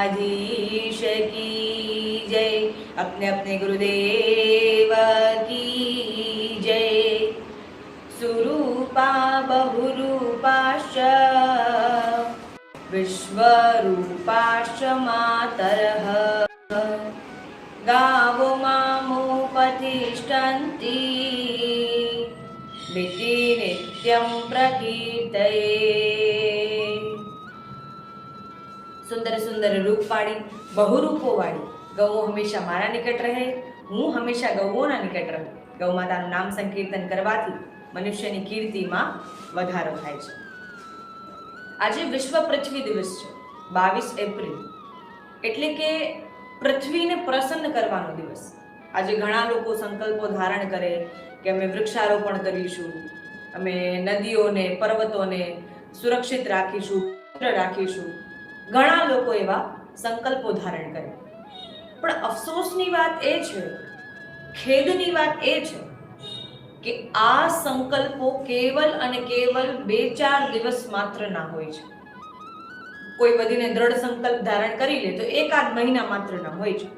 द्वारकाधीश की जय। अपने अपने गुरुदेव की जय। सुरूपा बहुरूपाश्च। विश्वरूपाश्च मातरः। गावो मामुपतिष्ठन्ति मिति नित्यं प्रकीर्तये। સુંદર સુંદર રૂપ પાડી બહુરૂપો વાળી. ગૌઓ હંમેશા મારા નિકટ રહે, હું હંમેશા ગૌઓના નિકટ રહું. ગૌ માતાનું નામ સંકીર્તન કરવાથી મનુષ્યની કીર્તિમાં વધારો થાય છે. આજે વિશ્વ પૃથ્વી દિવસ છે, બાવીસ એપ્રિલ. એટલે કે પૃથ્વીને પ્રસન્ન કરવાનો દિવસ. આજે ઘણા લોકો સંકલ્પો ધારણ કરે કે અમે વૃક્ષારોપણ કરીશું, અમે નદીઓને, પર્વતોને સુરક્ષિત રાખીશું રાખીશું. ઘણા લોકો એવા સંકલ્પો ધારણ કરે. પણ અફસોસની વાત એ છે, ખેદની વાત એ છે કે આ સંકલ્પો કેવલ અને કેવલ બે ચાર દિવસ માત્ર ના હોય છે. કોઈ બધીને દ્રઢ સંકલ્પ ધારણ કરી લે તો એકાદ મહિના માત્ર ના હોય છે.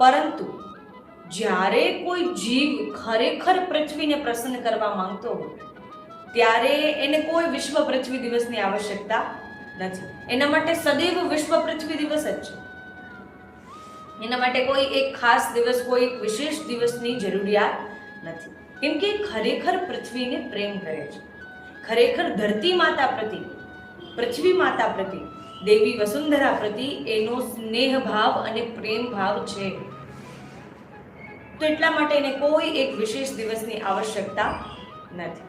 પરંતુ જ્યારે કોઈ જીવ ખરેખર પૃથ્વીને પ્રસન્ન કરવા માંગતો હોય, ત્યારે એને કોઈ વિશ્વ પૃથ્વી દિવસની આવશ્યકતા નથી એના માટે સદૈવ વિશ્વ પૃથ્વી દિવસ જ છે. એના માટે કોઈ એક ખાસ દિવસ, કોઈ એક વિશેષ દિવસની જરૂરિયાત નથી. કેમ કે ખરેખર પૃથ્વીને પ્રેમ કરે છે. ખરેખર ધરતી માતા પ્રતિ, પૃથ્વી માતા પ્રતિ, દેવી વસુંધરા પ્રતિ એનો સ્નેહ ભાવ અને પ્રેમ ભાવ છે. તો એટલા માટે એને કોઈ એક વિશેષ દિવસની આવશ્યકતા નથી.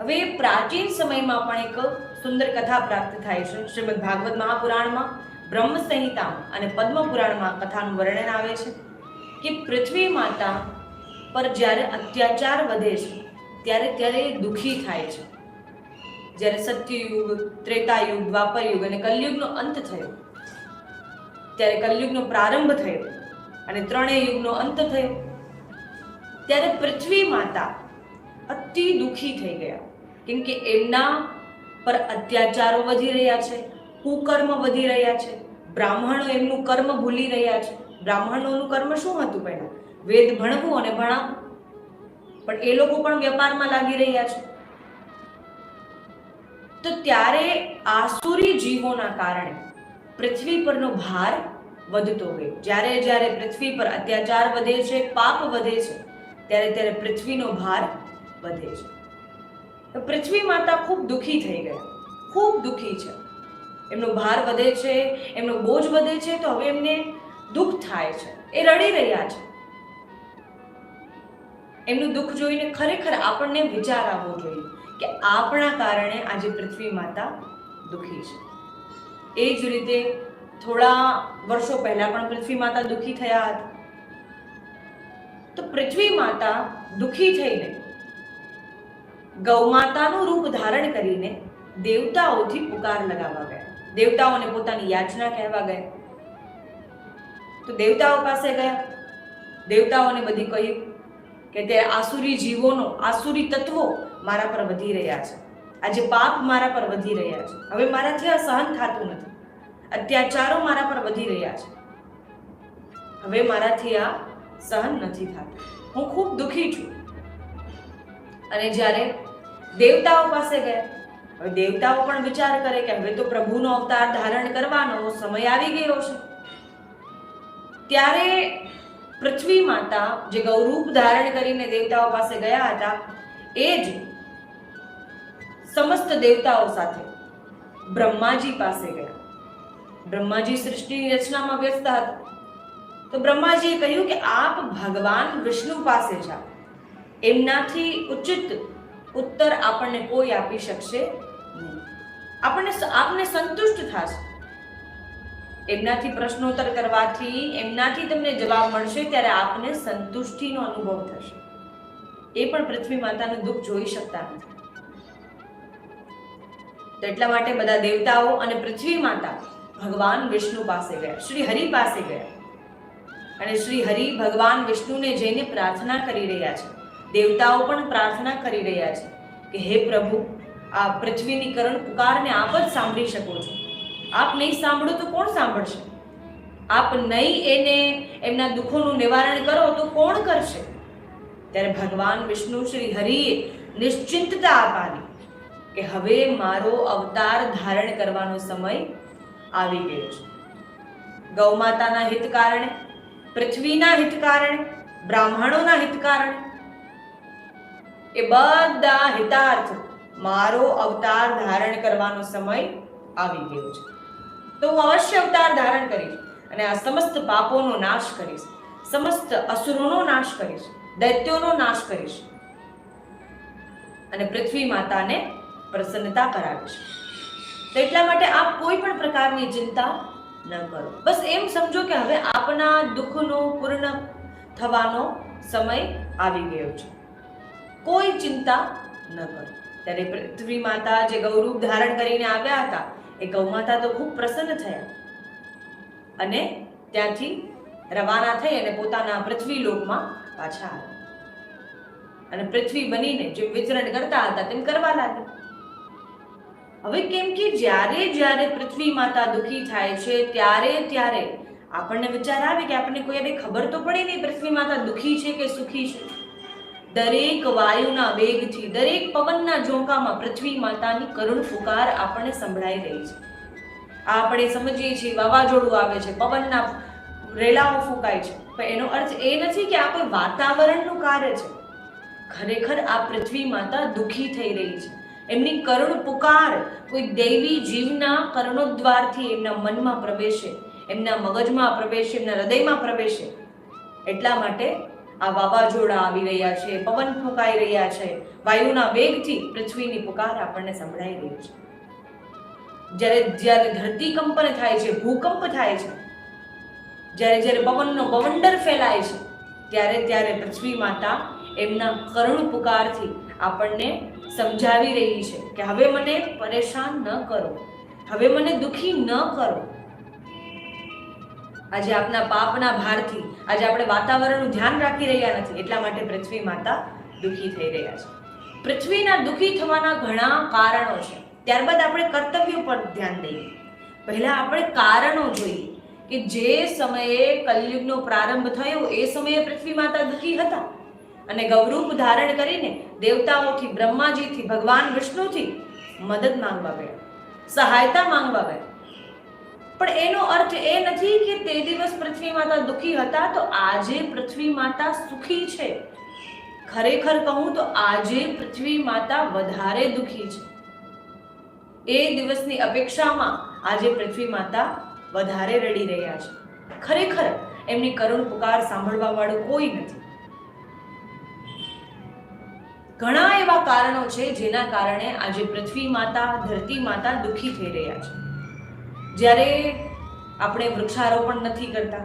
હવે પ્રાચીન સમયમાં પણ એક સુંદર કથા પ્રાપ્ત થાય છે. શ્રીમદ ભાગવત મહાપુરાણમાં, બ્રહ્મ સંહિતામાં અને પદ્મ પુરાણમાં કથાનું વર્ણન આવે છે કે પૃથ્વી માતા પર જ્યારે અત્યાચાર વધે છે, ત્યારે ત્યારે દુઃખી થાય છે. જ્યારે સત્યયુગ, ત્રેતાયુગ, દ્વાપરયુગ અને કલયુગનો અંત થયો, ત્યારે કલયુગનો પ્રારંભ થયો અને ત્રણેય યુગનો અંત થયો, ત્યારે પૃથ્વી માતા અતિ દુઃખી થઈ ગયા. કેમ કે એમના પર અત્યાચારો વધી રહ્યા છે, કુકર્મ વધી રહ્યા છે, બ્રાહ્મણો એમનું કર્મ ભૂલી રહ્યા છે. બ્રાહ્મણોનું કર્મ શું હતું પહેલાં? વેદ ભણવું અને ભણાવવું. પણ એ લોકો પણ વેપારમાં લાગી રહ્યા છે. તો ત્યારે આસુરી જીવોના કારણે પૃથ્વી પરનો ભાર વધતો ગયો. જ્યારે જ્યારે પૃથ્વી પર અત્યાચાર વધે છે, પાપ વધે છે, ત્યારે ત્યારે પૃથ્વીનો ભાર વધે છે. તો પૃથ્વી માતા ખૂબ દુઃખી થઈ ગયા ખૂબ દુઃખી છે. એમનો ભાર વધે છે, એમનો બોજ વધે છે, તો હવે એમને દુઃખ થાય છે. એ રડી રહ્યા છે. એમનું દુઃખ જોઈને ખરેખર આપણને વિચાર આવવો જોઈએ કે આપણા કારણે આજે પૃથ્વી માતા દુઃખી છે. એ જ રીતે થોડા વર્ષો પહેલા પણ પૃથ્વી માતા દુઃખી થયા હતા. તો પૃથ્વી માતા દુઃખી થઈને ગૌમાતાનું રૂપ ધારણ કરીને દેવતાઓથી પુકાર લગાવવા ગયા. દેવતાઓને પોતાની યાચના કહેવા ગયા. તો દેવતાઓ પાસે ગયા. દેવતાઓને બધી કહ્યું કે તે આસુરી જીવોનો, આસુરી તત્વો મારા પર વધી રહ્યા છે. આજે પાપ મારા પર વધી રહ્યા છે. હવે મારાથી આ સહન થતું નથી. અત્યાચારો મારા પર વધી રહ્યા છે. હવે મારાથી આ સહન નથી થતું. હું ખૂબ દુઃખી છું. અને જ્યારે દેવતાઓ પાસે ગયા. હવે દેવતાઓ પણ વિચાર કરે કે હવે તો પ્રભુનો અવતાર ધારણ કરવાનો, સમય આવી ગયો છે. ત્યારે પૃથ્વી માતા જે ગૌરૂપ ધારણ કરીને દેવતાઓ પાસે ગયા હતા, એ જ સમસ્ત દેવતાઓ સાથે બ્રહ્માજી પાસે ગયા. બ્રહ્માજી સૃષ્ટિની રચનામાં વ્યસ્ત હતા. તો બ્રહ્માજીએ કહ્યું કે આપ ભગવાન વિષ્ણુ પાસે જાઓ. એમનાથી ઉચિત ઉત્તર આપણને કોઈ આપી શકશે આપણને આપને સંતુષ્ટ થશે. એમનાથી પ્રશ્નોત્તર કરવાથી, એમનાથી તમને જવાબ મળશે ત્યારે આપને સંતુષ્ટિનો અનુભવ થશે. એ પણ પૃથ્વી માતાનું દુઃખ જોઈ શકતા નથી. એટલા માટે બધા દેવતાઓ અને પૃથ્વી માતા ભગવાન વિષ્ણુ પાસે ગયા, શ્રી હરિ પાસે ગયા. અને શ્રી હરિ ભગવાન વિષ્ણુને જઈને પ્રાર્થના કરી રહ્યા છે. દેવતાઓ પણ પ્રાર્થના કરી રહ્યા છે કે હે પ્રભુ, આ પૃથ્વીની કરણ પુકારને આપ જ સાંભળી શકો છો. આપ નહીં સાંભળો તો કોણ સાંભળશે? આપ નહીં એને એમના દુઃખોનું નિવારણ કરો તો કોણ કરશે? ત્યારે ભગવાન વિષ્ણુ શ્રી હરિએ નિશ્ચિંતતા અપાવી કે હવે મારો અવતાર ધારણ કરવાનો સમય આવી ગયો છે. ગૌમાતાના હિત કારણે, પૃથ્વીના હિત કારણે, બ્રાહ્મણોના હિત કારણે એ બધા હિતાર્થ મારો અવતાર ધારણ કરવાનો સમય આવી ગયો છે. તો હું અવશ્ય અવતાર ધારણ કરીશ અને આ સમસ્ત પાપોનો નાશ કરીશ, સમસ્ત અસુરોનો નાશ કરીશ, દૈત્યોનો નાશ કરીશ અને પૃથ્વી માતાને પ્રસન્નતા કરાવીશ. તો એટલા માટે આપ કોઈ પણ પ્રકારની ચિંતા ન કરો. બસ એમ સમજો કે હવે આપના દુઃખનો પૂર્ણ થવાનો સમય આવી ગયો છે. કોઈ ચિંતા ન કરો. ત્યારે પૃથ્વી માતા જે ગૌરૂપ ધારણ કરીને આવ્યા હતા, એ ગૌમાતા તો ખૂબ પ્રસન્ન થયા. અને ત્યાંથી રવાના થઈ અને પોતાના પૃથ્વી લોકમાં પાછા આવ્યા. અને પૃથ્વી બનીને જે વિચરણ કરતા હતા, તેમ કરવા લાગ્યા. હવે કેમ કે જ્યારે જ્યારે પૃથ્વી માતા દુખી થાય છે, ત્યારે ત્યારે આપણને વિચાર આવે કે આપણને કોઈ એને ખબર તો પડે નહીં, પૃથ્વી માતા દુખી છે કે સુખી છે. દરેક વાયુના વેગથી, દરેક પવનના ઝોંકામાં પૃથ્વી માતાની કરુણ પુકાર આપણને સંભળાઈ રહી છે. આપણે સમજીએ છીએ, વાવાઝોડું આવે છે, પવનના રેલાઓ ફૂંકાય છે. પણ એનો અર્થ એ નથી કે આ કોઈ વાતાવરણનું કાર્ય છે. ખરેખર આ પૃથ્વી માતા દુઃખી થઈ રહી છે. એમની કરુણ પુકાર કોઈ દૈવી જીવના કર્ણોદ્વારથી એમના મનમાં પ્રવેશે, એમના મગજમાં પ્રવેશે, એમના હૃદયમાં પ્રવેશે. એટલા માટે આ વાવાઝોડા આવી રહ્યા છે, પવન ફૂંકાઈ રહ્યા છે. વાયુના વેગથી પૃથ્વીની પુકાર આપણને સંભળાઈ રહી છે. જ્યારે જ્યારે ધરતીકંપન થાય છે, ભૂકંપ થાય છે, જ્યારે જ્યારે પવનનો બવંડર ફેલાય છે, ત્યારે ત્યારે પૃથ્વી માતા એમના કરુણ પુકારથી આપણને સમજાવી રહી છે કે હવે મને પરેશાન ન કરો, હવે મને દુખી ન કરો. આજે આપના પાપના ભારથી આજે આપણે વાતાવરણનું ધ્યાન રાખી રહ્યા નથી, એટલા માટે પૃથ્વી માતા દુઃખી થઈ રહ્યા છે. પૃથ્વીના દુઃખી થવાના ઘણા કારણો છે. ત્યારબાદ આપણે કર્તવ્યો પર ધ્યાન દઈએ. પહેલાં આપણે કારણો જોઈએ કે જે સમયે કલયુગનો પ્રારંભ થયો, એ સમયે પૃથ્વી માતા દુઃખી હતા. અને ગૌરૂપ ધારણ કરીને દેવતાઓથી, બ્રહ્માજીથી, ભગવાન વિષ્ણુથી મદદ માંગવા ગયા, સહાયતા માંગવા ગયા. પણ એનો અર્થ એ નથી કે તે દિવસ પૃથ્વી માતા દુખી હતા તો આજે પૃથ્વી માતા સુખી છે. ખરેખર કહું તો આજે પૃથ્વી માતા વધારે દુખી છે. એ દિવસની અપેક્ષામાં આજે પૃથ્વી માતા વધારે રડી રહ્યા છે. ખરેખર એમની કરુણ પુકાર સાંભળવા વાળું કોઈ નથી. ઘણા એવા કારણો છે જેના કારણે આજે પૃથ્વી માતા ધરતી માતા દુખી થઈ રહ્યા છે. જ્યારે આપણે વૃક્ષારોપણ નથી કરતા,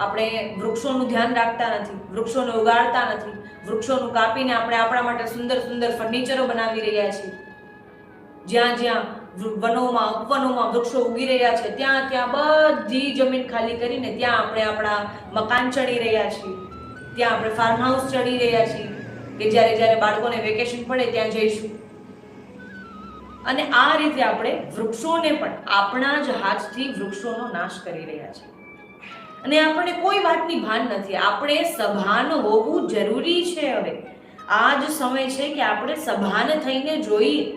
આપણે વૃક્ષોનું ધ્યાન રાખતા નથી, વૃક્ષોને ઉગાડતા નથી, વૃક્ષોનું કાપીને આપણે આપણા માટે સુંદર સુંદર ફર્નિચરો બનાવી રહ્યા છીએ. જ્યાં જ્યાં વનોમાં, ઉપવનોમાં વૃક્ષો ઉગી રહ્યા છે, ત્યાં ત્યાં બધી જમીન ખાલી કરીને ત્યાં આપણે આપણા મકાન ચડી રહ્યા છીએ. ત્યાં આપણે ફાર્મ હાઉસ ચડી રહ્યા છીએ કે જ્યારે જ્યારે બાળકોને વેકેશન પડે ત્યાં જઈશું. અને આ રીતે આપણે વૃક્ષોને પણ આપણા જ હાથથી વૃક્ષોનો નાશ કરી રહ્યા છીએ. અને આપણને કોઈ વાતની ભાન નથી. આપણે સભાન હોવું જરૂરી છે હવે. આ જ સમય છે કે આપણે સભાન થઈને જોઈએ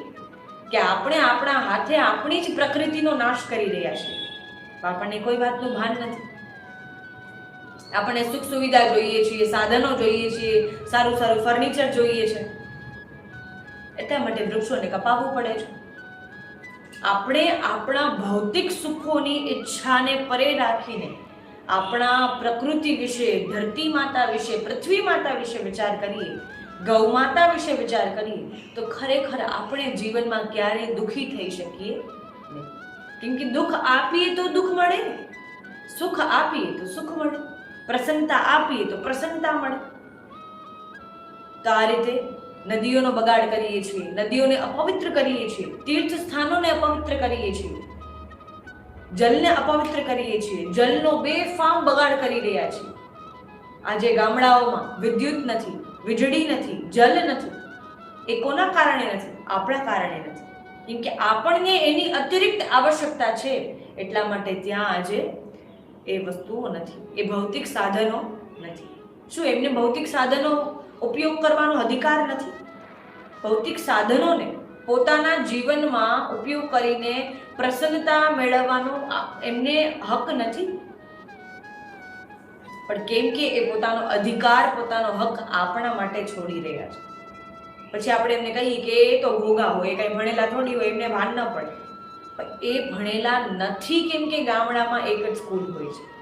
કે આપણે આપણા હાથે આપણી જ પ્રકૃતિનો નાશ કરી રહ્યા છીએ. આપણને કોઈ વાતનું ભાન નથી. આપણને સુખ સુવિધા જોઈએ છીએ, સાધનો જોઈએ છીએ, સારું સારું ફર્નિચર જોઈએ છે. એટલા માટે વૃક્ષોને કપાવવું પડે છે. આપણે આપણા ભૌતિક સુખોની ઈચ્છાને પરે રાખીને આપણા પ્રકૃતિ વિશે, ધરતી માતા વિશે, પૃથ્વી માતા વિશે વિચાર કરીએ, ગૌ માતા વિશે વિચાર કરીએ, તો ખરેખર આપણે જીવનમાં ક્યારેય દુઃખી થઈ શકીએ કેમ કે દુઃખ આપીએ તો દુઃખ મળે સુખ આપીએ તો સુખ મળે. પ્રસન્નતા આપીએ તો પ્રસન્નતા મળે. તો આ રીતે નદીઓનો બગાડ કરીએ છીએ, નદીઓને અપવિત્ર કરીએ છીએ તીર્થ સ્થાનોને અપવિત્ર કરીએ છીએ. જલને અપવિત્ર કરીએ છીએ, જલનો બેફામ બગાડ કરી રહ્યા છીએ. આજે ગામડાઓમાં વિદ્યુત નથી, વીજળી નથી, જલ નથી. એ કોના કારણે નથી? આપણા કારણે નથી. કેમ કે આપણને એની અતિરિક્ત આવશ્યકતા છે. એટલા માટે ત્યાં આજે એ વસ્તુઓ નથી. એ ભૌતિક સાધનો નથી. શું એમને ભૌતિક સાધનો ઉપયોગ કરવાનો અધિકાર નથી. ભૌતિક સાધનોને પોતાના જીવનમાં ઉપયોગ કરીને પ્રસન્નતા મેળવવાનો એમને હક નથી. પણ કેમ કે એ પોતાનો અધિકાર, પોતાનો હક આપણા માટે છોડી રહ્યા છે. પછી આપણે એમને કહીએ કે એ તો ભોગા હોય કઈ ભણેલા થોડી હોય, એમને ભાન ન પડે. પણ એ ભણેલા નથી કેમ કે ગામડામાં એક જ સ્કૂલ હોય છે.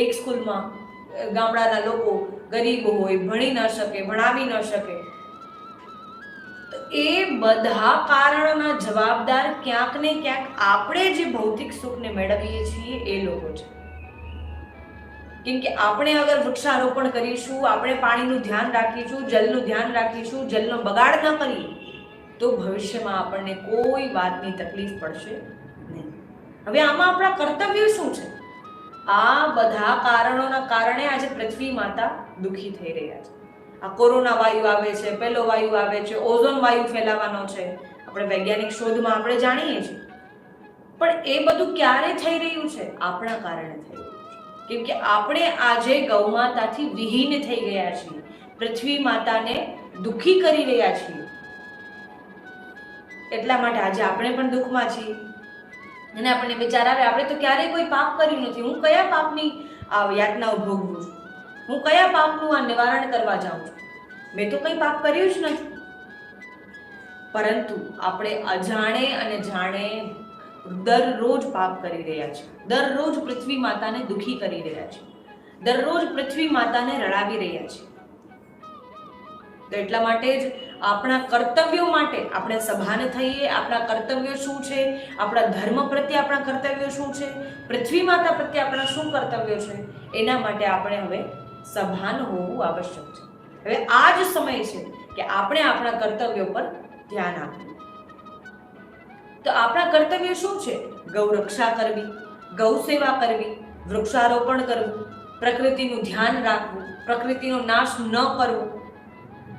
એક સ્કૂલમાં ગામડાના લોકો ગરીબ હોય, ભણી ન શકે, ભણાવી ન શકે. એ બધા કારણોના જવાબદાર ક્યાંક ને ક્યાંક આપણે જે ભૌતિક સુખને મેળવીએ છીએ એ લોકો છે. કેમ કે આપણે અગર વૃક્ષારોપણ કરીશું, આપણે પાણીનું ધ્યાન રાખીશું, જલનું ધ્યાન રાખીશું, જલનો બગાડ ન કરીએ, તો ભવિષ્યમાં આપણને કોઈ વાતની તકલીફ પડશે નહીં. હવે આમાં આપણા કર્તવ્ય શું છે? આ બધા કારણોના કારણે આજે પૃથ્વી માતા દુઃખી થઈ રહ્યા છે. આ કોરોના વાયુ આવે છે પેલો વાયુ આવે છે, ઓઝોન વાયુ ફેલાવાનો છે, આપણે વૈજ્ઞાનિક શોધમાં આપણે જાણીએ છીએ. પણ એ બધું ક્યારે થઈ રહ્યું છે? આપણા કારણે થઈ રહ્યું કેમ કે આપણે આજે ગૌમાતાથી વિહીન થઈ ગયા છીએ. પૃથ્વી માતાને દુઃખી કરી રહ્યા છીએ. એટલા માટે આજે આપણે પણ દુઃખમાં છીએ. અને આપણને વિચાર આવે, આપણે તો ક્યારેય કોઈ પાપ કર્યું નથી. હું કયા પાપની યાતનાઓ ભોગવું છું? હું કયા પાપનું આ નિવારણ કરવા જાઉં છું? મેં તો કંઈ પાપ કર્યું જ નથી. પરંતુ આપણે અજાણે અને જાણે દરરોજ પાપ કરી રહ્યા છીએ. દરરોજ પૃથ્વી માતાને દુખી કરી રહ્યા છીએ. દરરોજ પૃથ્વી માતાને રડાવી રહ્યા છીએ. તો એટલા માટે જ આપણા કર્તવ્યો માટે આપણે સભાન થઈએ, આપણા કર્તવ્યો શું છે, આપણા ધર્મ પ્રત્યે આપણા કર્તવ્યો શું છે, પૃથ્વી માતા પ્રત્યે આપણા શું કર્તવ્યો છે, એના માટે આપણે હવે સભાન હોવું આવશ્યક છે. હવે આ જ સમય છે કે આપણે આપણા કર્તવ્યો પર ધ્યાન આપવું. તો આપણા કર્તવ્ય શું છે? ગૌ રક્ષા કરવી, ગૌ સેવા કરવી, વૃક્ષારોપણ કરવું, પ્રકૃતિનું ધ્યાન રાખવું, પ્રકૃતિનો નાશ ન કરવો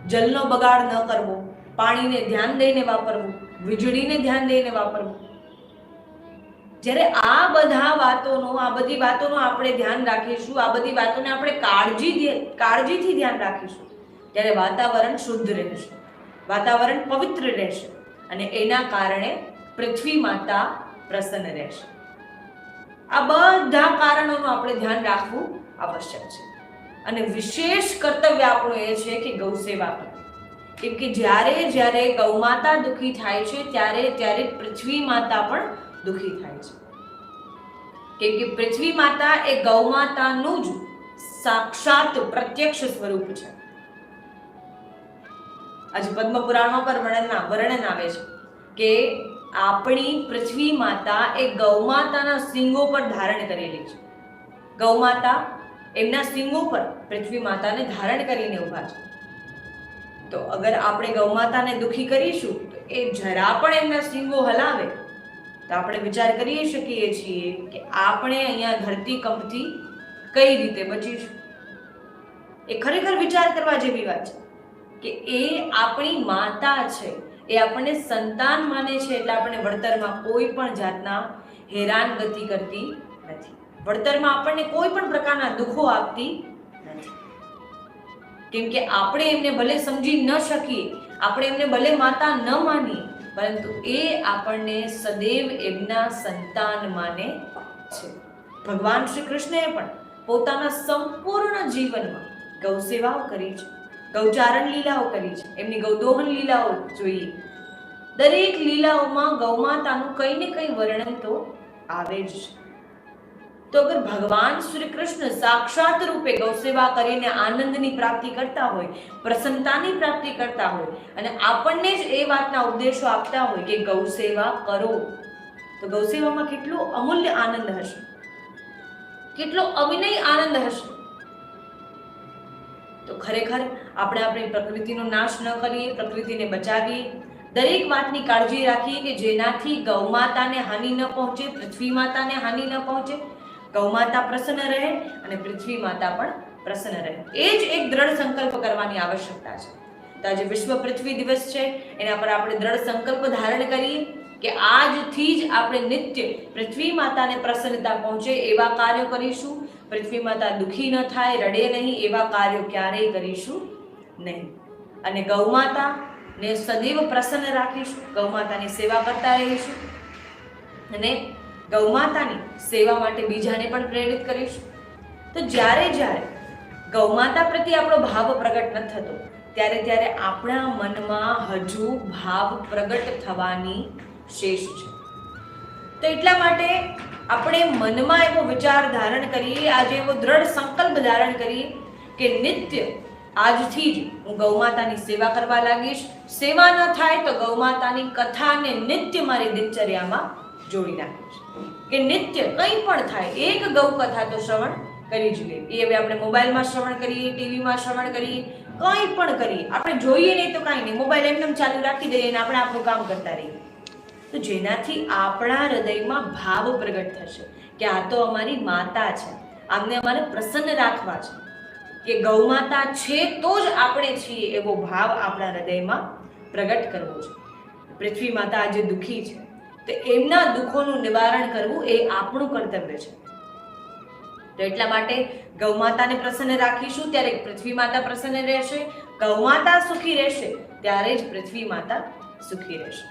જલનો બગાડ ન કરવો, પાણીને ધ્યાન દઈને વાપરવું, વીજળીને ધ્યાન દઈને વાપરવું. જ્યારે આ બધા વાતોનો, આ બધી વાતોનો આપણે ધ્યાન રાખીશું, આ બધી વાતોને આપણે કાળજી કાળજીથી ધ્યાન રાખીશું, ત્યારે વાતાવરણ શુદ્ધ રહેશે, વાતાવરણ પવિત્ર રહેશે અને એના કારણે પૃથ્વી માતા પ્રસન્ન રહેશે. આ બધા કારણોનું આપણે ધ્યાન રાખવું આવશ્યક છે. અને વિશેષ કર્તવ્ય આપણું એ છે કે ગૌ સેવા કેમ કે જ્યારે જ્યારે ગૌમાતા દુઃખી થાય છે, ત્યારે ત્યારે પૃથ્વી માતા પણ દુઃખી થાય છે. કેમ કે પૃથ્વી માતા એ ગૌમાતાનું જ સાક્ષાત પ્રત્યક્ષ સ્વરૂપ છે. આજે પદ્મ પુરાણમાં પણ વર્ણન વર્ણન આવે છે કે આપણી પૃથ્વી માતા એ ગૌમાતાના સિંગો પર ધારણ કરેલી છે. ગૌમાતા એમના સિંગો પર પૃથ્વી માતાને ધારણ કરીને ઊભા છે. તો અગર આપણે ગૌમાતાને દુખી કરીશું, તો એ જરા પણ એમના સિંગો હલાવે. તો આપણે વિચાર કરી શકીએ છીએ કે આપણે અહીંયા ધરતી કંપથી કઈ રીતે બચીશું? એ ખરેખર વિચાર કરવા જેવી વાત છે કે એ આપણી માતા છે, એ આપણને સંતાન માને છે, એટલે આપણે વળતરમાં કોઈ પણ જાતના હેરાનગતિ કરતી નથી. વળતરમાં આપણને કોઈ પણ પ્રકારના દુઃખો આપતી નથી. કેમ કે આપણે એમને ભલે સમજી ન શકીએ, આપણે એમને ભલે માતા ન માનીએ, પરંતુ એ આપણને સદૈવ એમના સંતાન માને છે. ભગવાન શ્રી કૃષ્ણએ પણ પોતાના સંપૂર્ણ જીવનમાં ગૌ સેવાઓ કરી છે. ગૌચારણ લીલાઓ કરી છે. એમની ગૌદોહન લીલાઓ જોઈએ. દરેક લીલાઓમાં ગૌમાતાનું કંઈ ને કંઈ વર્ણન તો આવે જ છે. તો અગર ભગવાન શ્રી કૃષ્ણ સાક્ષાત રૂપે ગૌ સેવા કરીને આનંદની પ્રાપ્તિ કરતા હોય, પ્રસન્નતાની પ્રાપ્તિ કરતા હોય અને આપણને જ એ વાતના ઉપદેશો આપતા હોય કે ગૌસેવા કરો, તો ગૌસેવામાં કેટલો અમૂલ્ય આનંદ હશે. કેટલો અવિનય આનંદ હશે. તો ખરેખર આપણે આપણી પ્રકૃતિનો નાશ ન કરીએ, પ્રકૃતિને બચાવીએ, દરેક વાતની કાળજી રાખીએ કે જેનાથી ગૌમાતાને હાનિ ન પહોંચે પૃથ્વી માતાને હાનિ ન પહોંચે ગૌમાતા પ્રસન્ન રહે અને પૃથ્વી માતા પણ પ્રસન્ન રહે. એ જ એક દ્રઢ સંકલ્પ કરવાની આવશ્યકતા છે. તો આજે વિશ્વ પૃથ્વી દિવસ છે, એના પર આપણે દ્રઢ સંકલ્પ ધારણ કરીએ કે આજથી જ આપણે નિત્ય પૃથ્વી માતાને પ્રસન્નતા પહોંચે એવા કાર્યો કરીશું. પૃથ્વી માતા દુઃખી ન થાય, રડે નહીં, એવા કાર્યો ક્યારેય કરીશું નહીં. અને ગૌ માતાને સદૈવ પ્રસન્ન રાખીશું. ગૌ માતાની સેવા કરતા રહીશું. અને ગૌ માતાની સેવા માટે બીજાને પણ પ્રેરિત કરીશું. તો જ્યારે જ્યારે ગૌ માતા પ્રત્યે આપણો ભાવ પ્રગટ ન થતો, ત્યારે ત્યારે આપણા મનમાં હજુ ભાવ પ્રગટ થવાની શેષ છે. તો એટલા માટે આપણે મનમાં એવો વિચાર ધારણ કરીએ, આજે એવો દ્રઢ સંકલ્પ ધારણ કરીએ કે નિત્ય આજથી જ હું ગૌ માતાની સેવા કરવા લાગીશ. સેવા ન થાય તો ગૌ માતાની કથાને નિત્ય મારી દિનચર્યામાં જોડી નાખીશ. કે નિત્ય કંઈ પણ થાય, એક ગૌ કથા તો શ્રવણ કરી જ લે. એ હવે આપણે મોબાઈલમાં શ્રવણ કરીએ, ટીવીમાં શ્રવણ કરીએ, કંઈ પણ કરીએ. આપણે જોઈએ નહીં તો કાંઈ નહીં. મોબાઈલ એમને ચાલુ રાખી દઈએ અને આપણે આપણું કામ કરતા રહીએ. તો જેનાથી આપણા હૃદયમાં ભાવ પ્રગટ થશે કે આ તો અમારી માતા છે. આમને અમારે પ્રસન્ન રાખવા છે કે ગૌ માતા છે તો જ આપણે છીએ એવો ભાવ આપણા હૃદયમાં પ્રગટ કરવો છે. પૃથ્વી માતા આજે દુઃખી છે. તો એમના દુઃખોનું નિવારણ કરવું એ આપણું કર્તવ્ય છે. તો એટલા માટે ગૌ માતાને પ્રસન્ન રાખીશું, ત્યારે પૃથ્વી માતા પ્રસન્ન રહેશે. ગૌ માતા સુખી રહેશે, ત્યારે જ પૃથ્વી માતા સુખી રહેશે.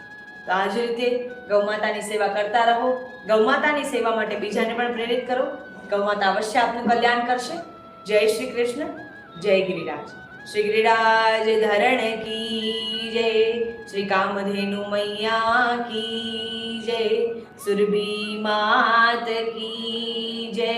તો આ જ રીતે ગૌ માતાની સેવા કરતા રહો. ગૌ માતાની સેવા માટે બીજાને પણ પ્રેરિત કરો. ગૌ માતા અવશ્ય આપનું કલ્યાણ કરશે. જય શ્રી કૃષ્ણ, જય ગિરિરાજ. શ્રી ગિરિરાજ ધરણ કી જય, શ્રી કામધેનુ મૈયા કી જય સુરભી માત કી જય